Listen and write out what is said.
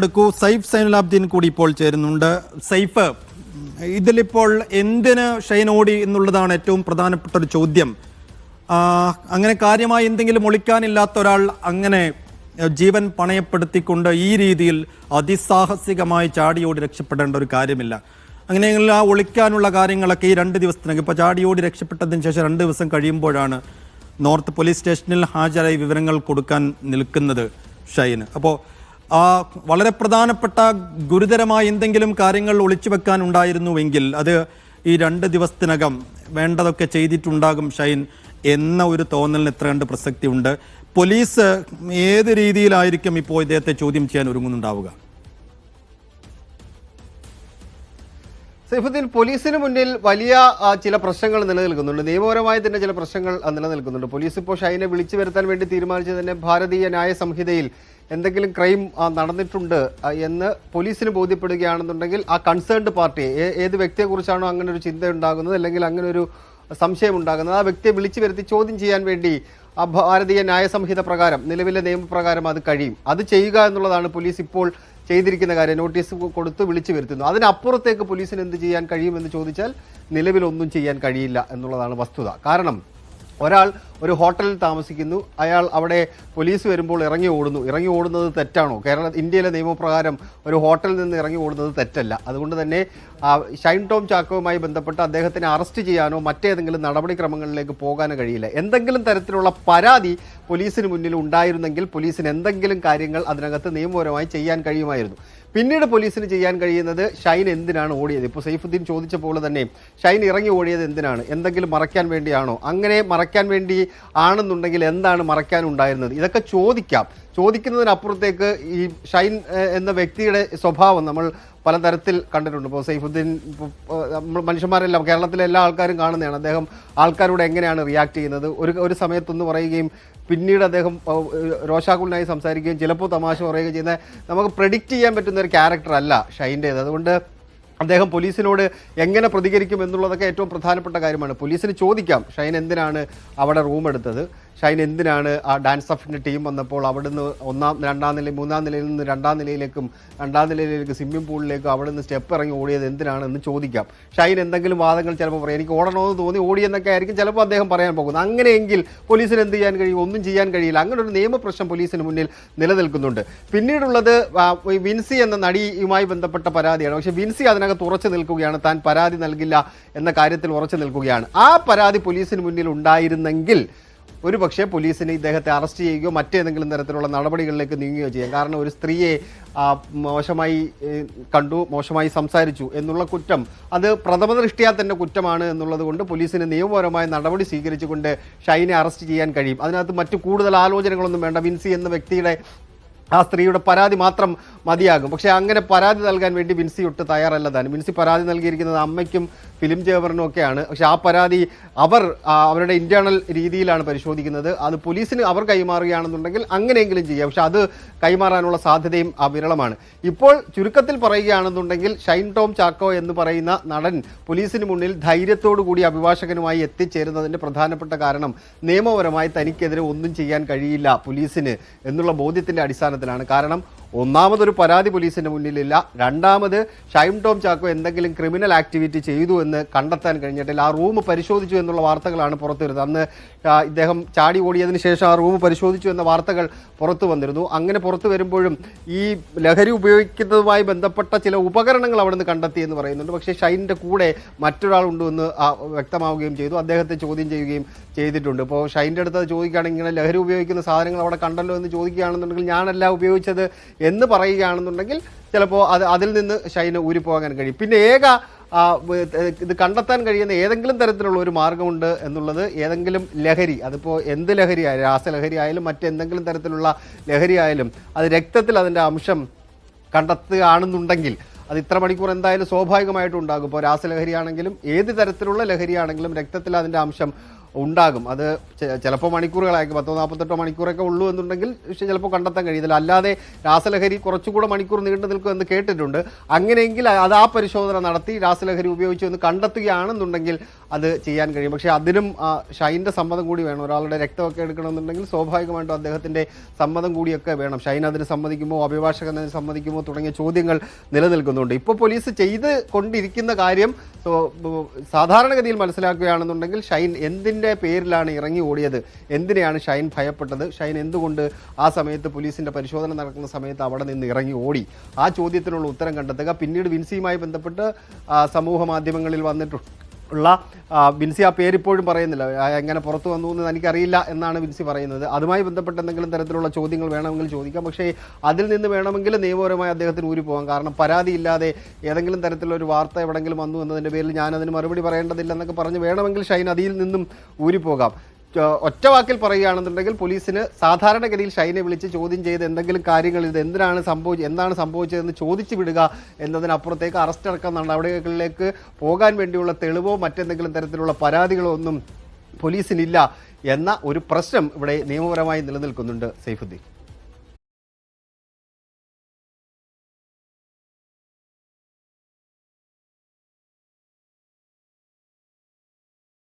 എടുക്കൂ. സൈഫ് സൈനുലാബ്ദീൻ കൂടി ഇപ്പോൾ ചേരുന്നുണ്ട്. സൈഫ് ഇതിലിപ്പോൾ എന്തിന് ഷൈൻ ഓടി എന്നുള്ളതാണ് ഏറ്റവും പ്രധാനപ്പെട്ട ഒരു ചോദ്യം അങ്ങനെ കാര്യമായി എന്തെങ്കിലും ഒളിക്കാനില്ലാത്ത ഒരാൾ അങ്ങനെ ജീവൻ പണയപ്പെടുത്തിക്കൊണ്ട് ഈ രീതിയിൽ അതിസാഹസികമായി ചാടിയോടി രക്ഷപ്പെടേണ്ട ഒരു കാര്യമില്ല. അങ്ങനെയെങ്കിൽ ആ ഒളിക്കാനുള്ള കാര്യങ്ങളൊക്കെ ഈ രണ്ട് ദിവസത്തിനകം ഇപ്പോൾ ചാടിയോടി രക്ഷപ്പെട്ടതിന് ശേഷം രണ്ട് ദിവസം കഴിയുമ്പോഴാണ് നോർത്ത് പോലീസ് സ്റ്റേഷനിൽ ഹാജരായി വിവരങ്ങൾ കൊടുക്കാൻ നിൽക്കുന്നത് ഷൈന് അപ്പോൾ വളരെ പ്രധാനപ്പെട്ട ഗുരുതരമായ എന്തെങ്കിലും കാര്യങ്ങൾ ഒളിച്ചു വെക്കാൻ ഉണ്ടായിരുന്നുവെങ്കിൽ അത് ഈ രണ്ട് ദിവസത്തിനകം വേണ്ടതൊക്കെ ചെയ്തിട്ടുണ്ടാകും ഷൈൻ എന്ന ഒരു തോന്നലിന് എത്ര കണ്ട് പ്രസക്തി ഉണ്ട് പോലീസ് ഏത് രീതിയിലായിരിക്കും ഇപ്പോൾ ഇദ്ദേഹത്തെ ചോദ്യം ചെയ്യാൻ ഒരുങ്ങുന്നുണ്ടാവുക? സൈഫുദ്ദീൻ പോലീസിന് മുന്നിൽ വലിയ ചില പ്രശ്നങ്ങൾ നിലനിൽക്കുന്നുണ്ട്. നിയമപരമായി തന്നെ ചില പ്രശ്നങ്ങൾ നിലനിൽക്കുന്നുണ്ട്. പോലീസ് ഇപ്പോൾ ഷൈനെ വിളിച്ചു വരുത്താൻ വേണ്ടി തീരുമാനിച്ചത് തന്നെ ഭാരതീയ ന്യായ സംഹിതയിൽ എന്തെങ്കിലും ക്രൈം നടന്നിട്ടുണ്ട് എന്ന് പോലീസിന് ബോധ്യപ്പെടുകയാണെന്നുണ്ടെങ്കിൽ ആ കൺസേൺഡ് പാർട്ടി ഏത് വ്യക്തിയെക്കുറിച്ചാണോ അങ്ങനെ ഒരു ചിന്ത ഉണ്ടാകുന്നത് അല്ലെങ്കിൽ അങ്ങനെ ഒരു സംശയം ഉണ്ടാകുന്നത് ആ വ്യക്തിയെ വിളിച്ചു വരുത്തി ചോദ്യം ചെയ്യാൻ വേണ്ടി ആ ഭാരതീയ ന്യായ സംഹിത പ്രകാരം നിലവിലെ നിയമപ്രകാരം അത് കഴിയും. അത് ചെയ്യുക എന്നുള്ളതാണ് പോലീസ് ഇപ്പോൾ ചെയ്തിരിക്കുന്ന കാര്യം. നോട്ടീസ് കൊടുത്ത് വിളിച്ചു വരുത്തുന്നു. അതിനപ്പുറത്തേക്ക് പോലീസിന് എന്ത് ചെയ്യാൻ കഴിയുമെന്ന് ചോദിച്ചാൽ നിലവിലൊന്നും ചെയ്യാൻ കഴിയില്ല എന്നുള്ളതാണ് വസ്തുത. കാരണം ഒരാൾ ഒരു ഹോട്ടലിൽ താമസിക്കുന്നു. അയാൾ അവിടെ പോലീസ് വരുമ്പോൾ ഇറങ്ങി ഓടുന്നു. ഇറങ്ങി ഓടുന്നത് തെറ്റാണോ? കേരള ഇന്ത്യയിലെ നിയമപ്രകാരം ഒരു ഹോട്ടലിൽ നിന്ന് ഇറങ്ങി ഓടുന്നത് തെറ്റല്ല. അതുകൊണ്ട് തന്നെ ഷൈൻ ടോം ചാക്കോവുമായി ബന്ധപ്പെട്ട് അദ്ദേഹത്തിനെ അറസ്റ്റ് ചെയ്യാനോ മറ്റേതെങ്കിലും നടപടിക്രമങ്ങളിലേക്ക് പോകാനോ കഴിയില്ല. എന്തെങ്കിലും തരത്തിലുള്ള പരാതി പോലീസിന് മുന്നിൽ ഉണ്ടായിരുന്നെങ്കിൽ പോലീസിന് എന്തെങ്കിലും കാര്യങ്ങൾ അതിനകത്ത് നിയമപരമായി ചെയ്യാൻ കഴിയുമായിരുന്നു. പിന്നീട് പോലീസിന് ചെയ്യാൻ കഴിയുന്നത് ഷൈൻ എന്തിനാണ് ഓടിയത്? ഇപ്പോൾ സൈഫുദ്ദീൻ ചോദിച്ച പോലെ തന്നെ ഷൈൻ ഇറങ്ങി ഓടിയത് എന്തിനാണ്? എന്തെങ്കിലും മറയ്ക്കാൻ വേണ്ടിയാണോ? അങ്ങനെ മറയ്ക്കാൻ വേണ്ടി ആണെന്നുണ്ടെങ്കിൽ എന്താണ് മറയ്ക്കാനുണ്ടായിരുന്നത് ഇതൊക്കെ ചോദിക്കാം. ചോദിക്കുന്നതിനപ്പുറത്തേക്ക് ഈ ഷൈൻ എന്ന വ്യക്തിയുടെ സ്വഭാവം നമ്മൾ പലതരത്തിൽ കണ്ടിട്ടുണ്ട്. ഇപ്പോൾ സൈഫുദ്ദീൻ മനുഷ്യന്മാരെല്ലാം കേരളത്തിലെ എല്ലാ ആൾക്കാരും കാണുന്നതാണ്. അദ്ദേഹം ആൾക്കാരോട് എങ്ങനെയാണ് റിയാക്ട് ചെയ്യുന്നത്? ഒരു ഒരു സമയത്തൊന്ന് പറയുകയും പിന്നീട് അദ്ദേഹം രോഷാകുലനായി സംസാരിക്കുകയും ചിലപ്പോൾ തമാശ പറയുകയും ചെയ്യുന്ന നമുക്ക് പ്രഡിക്റ്റ് ചെയ്യാൻ പറ്റുന്ന ഒരു ക്യാരക്ടർ അല്ല ഷൈന്റേത്. അതുകൊണ്ട് അദ്ദേഹം പോലീസിനോട് എങ്ങനെ പ്രതികരിക്കും എന്നുള്ളതൊക്കെ ഏറ്റവും പ്രധാനപ്പെട്ട കാര്യമാണ്. പോലീസിന് ചോദിക്കാം ഷൈൻ എന്തിനാണ് അവിടെ റൂം എടുത്തത്? ഷൈൻ എന്തിനാണ് ആ ഡാൻസ് ഓഫിന്റെ ടീം വന്നപ്പോൾ അവിടുന്ന് ഒന്നാം രണ്ടാം നില മൂന്നാം നിലയിൽ നിന്ന് രണ്ടാം നിലയിലേക്കും രണ്ടാം നിലയിലേക്ക് സ്വിമ്മിംഗ് പൂളിലേക്കും അവിടെ നിന്ന് സ്റ്റെപ്പ് ഇറങ്ങി ഓടിയത് എന്തിനാണെന്ന് ചോദിക്കാം. ഷൈൻ എന്തെങ്കിലും വാദങ്ങൾ ചിലപ്പോൾ പറയും എനിക്ക് ഓടണമെന്ന് തോന്നി ഓടിയെന്നൊക്കെ ആയിരിക്കും ചിലപ്പോൾ അദ്ദേഹം പറയാൻ പോകുന്നത്. അങ്ങനെയെങ്കിൽ പോലീസിന് എന്ത് ചെയ്യാൻ കഴിയും? ഒന്നും ചെയ്യാൻ കഴിയില്ല. അങ്ങനെ ഒരു നിയമപ്രശ്നം പോലീസിന് മുന്നിൽ നിലനിൽക്കുന്നുണ്ട്. പിന്നീടുള്ളത് വിൻസി എന്ന നടിയുമായി ബന്ധപ്പെട്ട പരാതിയാണ്. പക്ഷേ വിൻസി അതിനകത്ത് ഉറച്ചു നിൽക്കുകയാണ്. താൻ പരാതി നൽകില്ല എന്ന കാര്യത്തിൽ ഉറച്ചു നിൽക്കുകയാണ്. ആ പരാതി പോലീസിന് മുന്നിൽ ഉണ്ടായിരുന്നെങ്കിൽ ഒരു പക്ഷേ പോലീസിന് ഇദ്ദേഹത്തെ അറസ്റ്റ് ചെയ്യുകയോ മറ്റേതെങ്കിലും തരത്തിലുള്ള നടപടികളിലേക്ക് നീങ്ങുകയോ ചെയ്യാം. കാരണം ഒരു സ്ത്രീയെ മോശമായി കണ്ടു മോശമായി സംസാരിച്ചു എന്നുള്ള കുറ്റം അത് പ്രഥമ ദൃഷ്ടിയാ തന്നെ കുറ്റമാണ് എന്നുള്ളത് കൊണ്ട് പോലീസിന് നിയമപരമായ നടപടി സ്വീകരിച്ചുകൊണ്ട് ഷൈനെ അറസ്റ്റ് ചെയ്യാൻ കഴിയും. അതിനകത്ത് മറ്റു കൂടുതൽ ആലോചനകളൊന്നും വേണ്ട. വിൻസി എന്ന വ്യക്തിയുടെ ആ സ്ത്രീയുടെ പരാതി മാത്രം മതിയാകും. പക്ഷേ അങ്ങനെ പരാതി നൽകാൻ വേണ്ടി വിൻസി ഒട്ട് തയ്യാറല്ല താൻ. വിൻസി പരാതി നൽകിയിരിക്കുന്നത് അമ്മയ്ക്കും ഫിലിം ചേവറിനും ഒക്കെയാണ് പക്ഷെ ആ പരാതി അവർ അവരുടെ ഇന്റേണൽ രീതിയിലാണ് പരിശോധിക്കുന്നത്. അത് പോലീസിന് അവർ കൈമാറുകയാണെന്നുണ്ടെങ്കിൽ അങ്ങനെയെങ്കിലും ചെയ്യാം. പക്ഷെ അത് കൈമാറാനുള്ള സാധ്യതയും അവിരളമാണ് ഇപ്പോൾ ചുരുക്കത്തിൽ പറയുകയാണെന്നുണ്ടെങ്കിൽ ഷൈൻ ടോം ചാക്കോ എന്ന് പറയുന്ന നടൻ പോലീസിന് മുന്നിൽ ധൈര്യത്തോടു കൂടി അഭിഭാഷകനുമായി എത്തിച്ചേരുന്നതിന്റെ പ്രധാനപ്പെട്ട കാരണം നിയമപരമായി തനിക്കെതിരെ ഒന്നും ചെയ്യാൻ കഴിയില്ല പോലീസിന് എന്നുള്ള ബോധ്യത്തിന്റെ അടിസ്ഥാനത്തിലാണ്. കാരണം ഒന്നാമതൊരു പരാതി പോലീസിന്റെ മുന്നിലില്ല. രണ്ടാമത് ഷൈം ടോം ചാക്കോ എന്തെങ്കിലും ക്രിമിനൽ ആക്ടിവിറ്റി ചെയ്തു എന്ന് കണ്ടെത്താൻ കഴിഞ്ഞിട്ടില്ല. ആ റൂം പരിശോധിച്ചു എന്നുള്ള വാർത്തകളാണ് പുറത്തു വരുന്നത് അന്ന് ഇദ്ദേഹം ചാടി ഓടിയതിന് ശേഷം ആ റൂം പരിശോധിച്ചു എന്ന വാർത്തകൾ പുറത്തു വന്നിരുന്നു. അങ്ങനെ പുറത്തു വരുമ്പോഴും ഈ ലഹരി ഉപയോഗിക്കുന്നതുമായി ബന്ധപ്പെട്ട ചില ഉപകരണങ്ങൾ അവിടെ നിന്ന് കണ്ടെത്തി എന്ന് പറയുന്നുണ്ട്. പക്ഷേ ഷൈനിന്റെ കൂടെ മറ്റൊരാളുണ്ട് എന്ന് വ്യക്തമാവുകയും ചെയ്തു. അദ്ദേഹത്തെ ചോദ്യം ചെയ്യുകയും ചെയ്തിട്ടുണ്ട്. ഇപ്പോൾ ഷൈന്റെ അടുത്ത് ചോദിക്കുകയാണെങ്കിൽ ഇങ്ങനെ ലഹരി ഉപയോഗിക്കുന്ന സാധനങ്ങൾ അവിടെ കണ്ടല്ലോ എന്ന് ചോദിക്കുകയാണെന്നുണ്ടെങ്കിൽ ഞാനല്ല ഉപയോഗിച്ചത് എന്ന് പറയുകയാണെന്നുണ്ടെങ്കിൽ ചിലപ്പോൾ അത് അതിൽ നിന്ന് ഷൈന് ഊരിപ്പോകാൻ കഴിയും. പിന്നെ ഏക ഇത് കണ്ടെത്താൻ കഴിയുന്ന ഏതെങ്കിലും തരത്തിലുള്ള ഒരു മാർഗമുണ്ട് എന്നുള്ളത് ഏതെങ്കിലും ലഹരി അതിപ്പോൾ എന്ത് ലഹരി ആയാലും രാസലഹരി ആയാലും മറ്റെന്തെങ്കിലും തരത്തിലുള്ള ലഹരി ആയാലും അത് രക്തത്തിൽ അതിന്റെ അംശം കണ്ടെത്തുകയാണെന്നുണ്ടെങ്കിൽ അത് ഇത്ര മണിക്കൂർ എന്തായാലും സ്വാഭാവികമായിട്ടും ഉണ്ടാകും. ഇപ്പോൾ രാസലഹരിയാണെങ്കിലും ഏത് തരത്തിലുള്ള ലഹരിയാണെങ്കിലും രക്തത്തിൽ അതിന്റെ അംശം ഉണ്ടാകും. അത് ചിലപ്പോൾ മണിക്കൂറുകളായിരിക്കും. പത്തോ നാൽപ്പത്തെട്ടോ മണിക്കൂറൊക്കെ ഉള്ളൂ എന്നുണ്ടെങ്കിൽ പക്ഷേ ചിലപ്പോൾ കണ്ടെത്താൻ കഴിയുന്നില്ല അല്ലാതെ രാസലഹരി കുറച്ചുകൂടെ മണിക്കൂർ നീണ്ടു നിൽക്കും എന്ന് കേട്ടിട്ടുണ്ട്. അങ്ങനെയെങ്കിൽ അത് ആ പരിശോധന നടത്തി രാസലഹരി ഉപയോഗിച്ചു എന്ന് കണ്ടെത്തുകയാണെന്നുണ്ടെങ്കിൽ അത് ചെയ്യാൻ കഴിയും. പക്ഷേ അതിനും ഷൈന്റെ സമ്മതം കൂടി വേണം. ഒരാളുടെ രക്തമൊക്കെ എടുക്കണമെന്നുണ്ടെങ്കിൽ സ്വാഭാവികമായിട്ടും അദ്ദേഹത്തിന്റെ സമ്മതം കൂടിയൊക്കെ വേണം. ഷൈൻ അതിന് സമ്മതിക്കുമോ? അഭിഭാഷകൻ അതിന് സമ്മതിക്കുമോ? തുടങ്ങിയ ചോദ്യങ്ങൾ നിലനിൽക്കുന്നുണ്ട്. ഇപ്പോൾ പോലീസ് ചെയ്ത് കൊണ്ടിരിക്കുന്ന കാര്യം സാധാരണഗതിയിൽ മനസ്സിലാക്കുകയാണെന്നുണ്ടെങ്കിൽ ഷൈൻ എന്തിന്റെ പേരിലാണ് ഇറങ്ങി ഓടിയത്. എന്തിനാണ് ഷൈൻ ഭയപ്പെട്ടത്? ഷൈൻ എന്തുകൊണ്ട് ആ സമയത്ത് പോലീസിന്റെ പരിശോധന നടക്കുന്ന സമയത്ത് അവിടെ നിന്ന് ഇറങ്ങി ഓടി? ആ ചോദ്യത്തിനുള്ള ഉത്തരം കണ്ടെത്തുക. പിന്നീട് വിൻസിയുമായി ബന്ധപ്പെട്ട് സമൂഹ മാധ്യമങ്ങളിൽ വന്നിട്ടുണ്ട് ഉള്ള ബിൻസി ആ പേരിപ്പോഴും പറയുന്നില്ല. എങ്ങനെ പുറത്തു വന്നു എന്ന് എനിക്കറിയില്ല എന്നാണ് വിൻസി പറയുന്നത്. അതുമായി ബന്ധപ്പെട്ട് എന്തെങ്കിലും തരത്തിലുള്ള ചോദ്യങ്ങൾ വേണമെങ്കിൽ ചോദിക്കാം. പക്ഷേ അതിൽ നിന്ന് വേണമെങ്കിൽ നിയമപരമായി അദ്ദേഹത്തിന് ഊരി പോകാം. കാരണം പരാതിയില്ലാതെ ഏതെങ്കിലും തരത്തിലുള്ള ഒരു വാർത്ത എവിടെങ്കിലും വന്നു എന്നതിന്റെ പേരിൽ ഞാനതിന് മറുപടി പറയേണ്ടതില്ല എന്നൊക്കെ പറഞ്ഞ് വേണമെങ്കിൽ ഷൈൻ അതിൽ നിന്നും ഊരിപ്പോകാം ഒറ്റ വാക്കിൽ പറയുകയാണെന്നുണ്ടെങ്കിൽ പോലീസിന് സാധാരണഗതിയിൽ ഷൈനെ വിളിച്ച് ചോദ്യം ചെയ്ത് എന്തെങ്കിലും കാര്യങ്ങൾ ഇത് എന്തിനാണ് സംഭവിച്ചത് എന്താണ് സംഭവിച്ചതെന്ന് ചോദിച്ചു വിടുക എന്നതിനപ്പുറത്തേക്ക് അറസ്റ്റ് അടക്കം നടപടികളിലേക്ക് പോകാൻ വേണ്ടിയുള്ള തെളിവോ മറ്റെന്തെങ്കിലും തരത്തിലുള്ള പരാതികളോ ഒന്നും പോലീസിനില്ല എന്ന ഒരു പ്രശ്നം ഇവിടെ നിയമപരമായി നിലനിൽക്കുന്നുണ്ട് സൈഫുദ്ദീൻ.